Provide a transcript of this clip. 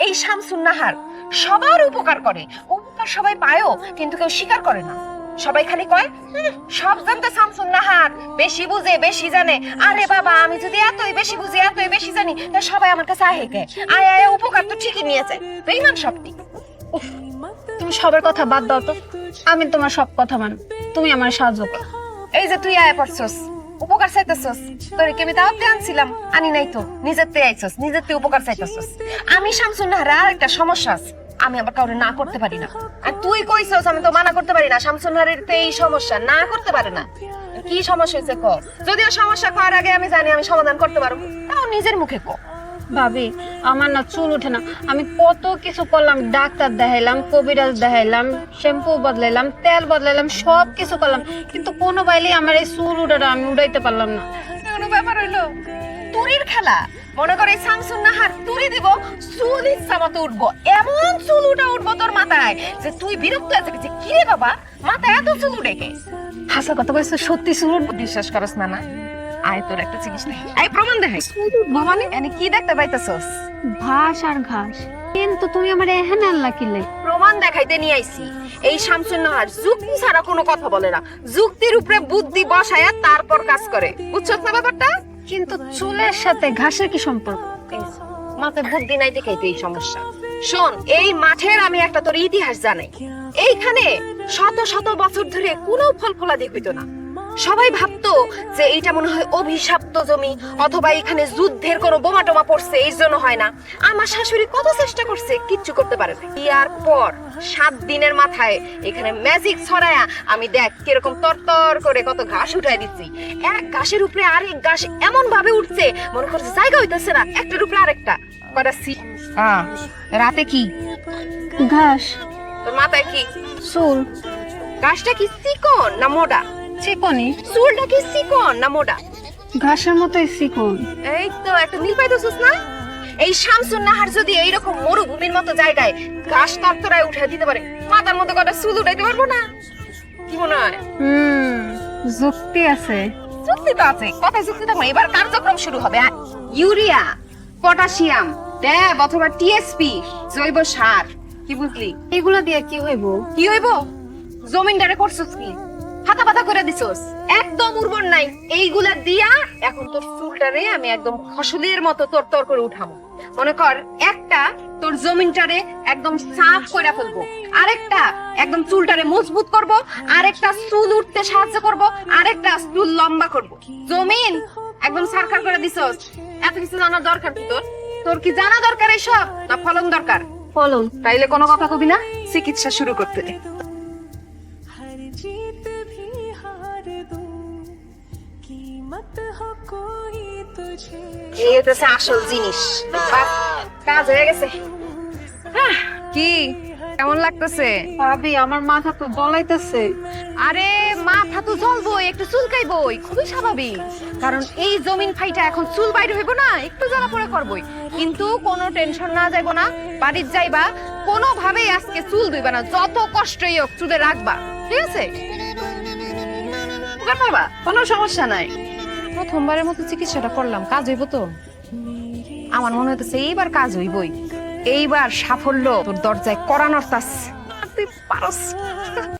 এই শামসুন নাহার সবার উপকার করে। উপকার সবাই পায়ও, কিন্তু কেউ স্বীকার করে না। সবাই খালি কয় সব জানতে শামসুন নাহার, বেশি বুঝে, বেশি জানে। আরে বাবা, আমি যদি এতই বেশি বুঝি, এতই বেশি জানি, তা সবাই আমার কাছে আহে কে? আয় আয়, উপকার তো ঠিকই নিয়েছে। বেইমান সবটি। তুমি সবার কথা বাদ দাও তো। আমি তোমার সব কথা মানো। তুমি আমার সাহায্য করো। এই যে তুই আয় পড়ছস। উপকার চাইতেছস? তোর কি আমি দাওয়াত আনছিলাম? আনি নাই তো। নিজের তে আইছস, নিজের তে উপকার চাইতেছস। আমি শামসুন নাহারা আর একটা সমস্যা আছে। আমি আবার কাউরে না করতে পারি না। আর তুই কইছস, আমি তো মানা করতে পারি না। শামসুন নাহারের তে এই সমস্যা, না করতে পারে না। কি সমস্যা হয়েছে ক? যদিও সমস্যা করার আগে আমি জানি, আমি সমাধান করতে পারব। তাও নিজের মুখে ক। ভাবি আমার না চুল ওঠে না। আমি কত কিছু করলাম ডাক্তার দেখাইলাম কবিরাজ দেখাইলাম শ্যাম্পু বদলাইলাম তেল বদলাইলাম সব কিছু করলাম। কিন্তু কোনো বাইলে আমার এই চুল উঠাটা আমি উঠাইতে পারলাম না। কোনো ব্যাপার হইল? তুরির খেলা? মনে করে শামসুন নাহার তুরি দিব চুল ইচ্ছা মতো উঠবো। এমন চুল উঠা উঠবো তোর মাথায় যে তুই বিরক্ত আছে যে কি রে বাবা মাথায় এত চুল উঠে কে? হাসা কথা বলছো সত্যি চুল উঠবো? বিশ্বাস করস না না। আয় তোর একটা জিনিস নেই। আয় প্রমাণ দেখাই। মানে এনে কি দেখতে পাইতেছস? ঘাস আর ঘাস। কিন্তু তুমি আমার এহেন আল্লাহ কিলে। প্রমাণ দেখাইতে নিয়ে আইছি। এই শামসুন নাহার যুক্তি ছাড়া কোনো কথা বলে না। যুক্তির উপরে বুদ্ধি বসায়া তারপর কাজ করে। বুঝছস না ব্যাপারটা? কিন্তু চুলের সাথে ঘাসের কি সম্পর্ক? মাথায় বুদ্ধি নাই দেখেই তো এই সমস্যা। শোন এই মাঠের আমি একটা তোর ইতিহাস জানাই। এইখানে শত শত বছর ধরে কোনো ফল ফলাদি হইতো না। সবাই ভাবতো যে এইটা মনে হয় অভিশপ্ত জমি অথবা এখানে যুদ্ধের কোনো বোমা টোমা পড়ছে এই জন্য হয় না। আমার শাশুড়ি কত চেষ্টা করছে কিচ্ছু করতে পারে না ইয়ার পর সাত দিনের মাথায় এখানে ম্যাজিক ছড়ায়া আমি দেখ কীরকম তরতর করে কত ঘাস উঠাই দিচ্ছি। এক ঘাসের উপরে আরেক ঘাস এমন ভাবে উঠছে মনে করছে জায়গা হইতেছে না একটার উপরে আরেকটা। কটা সি রাতে কি? ঘাস। তোর মাথায় কি? চুল। ঘাসটা কি চিকন না মোটা? চুলটা কি চিকন না মোটা? ঘাসের মতোই চিকন। এই তো একটা পাইতেছিস না? এই শামসুন নাহার যদি এইরকম মরুভূমির মতো জায়গায় ঘাস উঠে দিতে পারে মাথার মধ্যে কটা চুল উঠাইতে পারব না? কি মনে হয়? হুম যুক্তি আছে। যুক্তি তো আছে। কথায় যুক্তি থাকবে এবার কার্যক্রম শুরু হবে ইউরিয়া পটাশিয়াম ট্যাব অথবা টিএসপি জৈব সার কি বুঝলি? এগুলো দিয়ে কি হইব? কি হইব? জমিনদারে করছস কি? হাতা পাতা করে দিছস। একদম উর্বর নাই। এইগুলা দিয়া এখন তোর চুলটারে আমি একদম ফসলের মতো তোর তোর করে উঠাবো। মনে কর একটা তোর জমিনটারে একদম সাফ করে ফেলব। আরেকটা একদম চুলটারে মজবুত করব। আরেকটা চুল উঠতে সাহায্য করব। আরেকটা চুল লম্বা করব। জমিন একদম সারখার করে দিছস। এত কিছু জানার দরকার কি তোর? তোর কি জানা দরকার এসব না ফলন দরকার? ফলন। তাইলে কোনো কথা কবি না? চিকিৎসা শুরু করতে এই হচ্ছে আসল জিনিস। কাজ হয়ে গেছে। কি? কেমন লাগতেছে? ভাবি আমার মাথা তো দলাইতেছে আরে মাথা তো জ্বলবই একটু চুলকাইবই খুবই স্বাভাবিক। কারণ এই জমিন ফাইটা এখন চুল বাইরে হইব না একটু জ্বালা পড়ে করবই। কিন্তু কোনো টেনশন না যাইব না বাড়ির যাইবা কোনো ভাবেই আজকে চুল ধুইবা না যত কষ্টই হোক চুলে রাখবা। ঠিক আছে? কোনো সমস্যা নাই। প্রথমবারের মতো চিকিৎসাটা করলাম, কাজ হইব তো? আমার মনে হইতেছে এইবার কাজ হইবই। এইবার সাফল্য তোর দরজায় করানোর তাস। তুই পারস।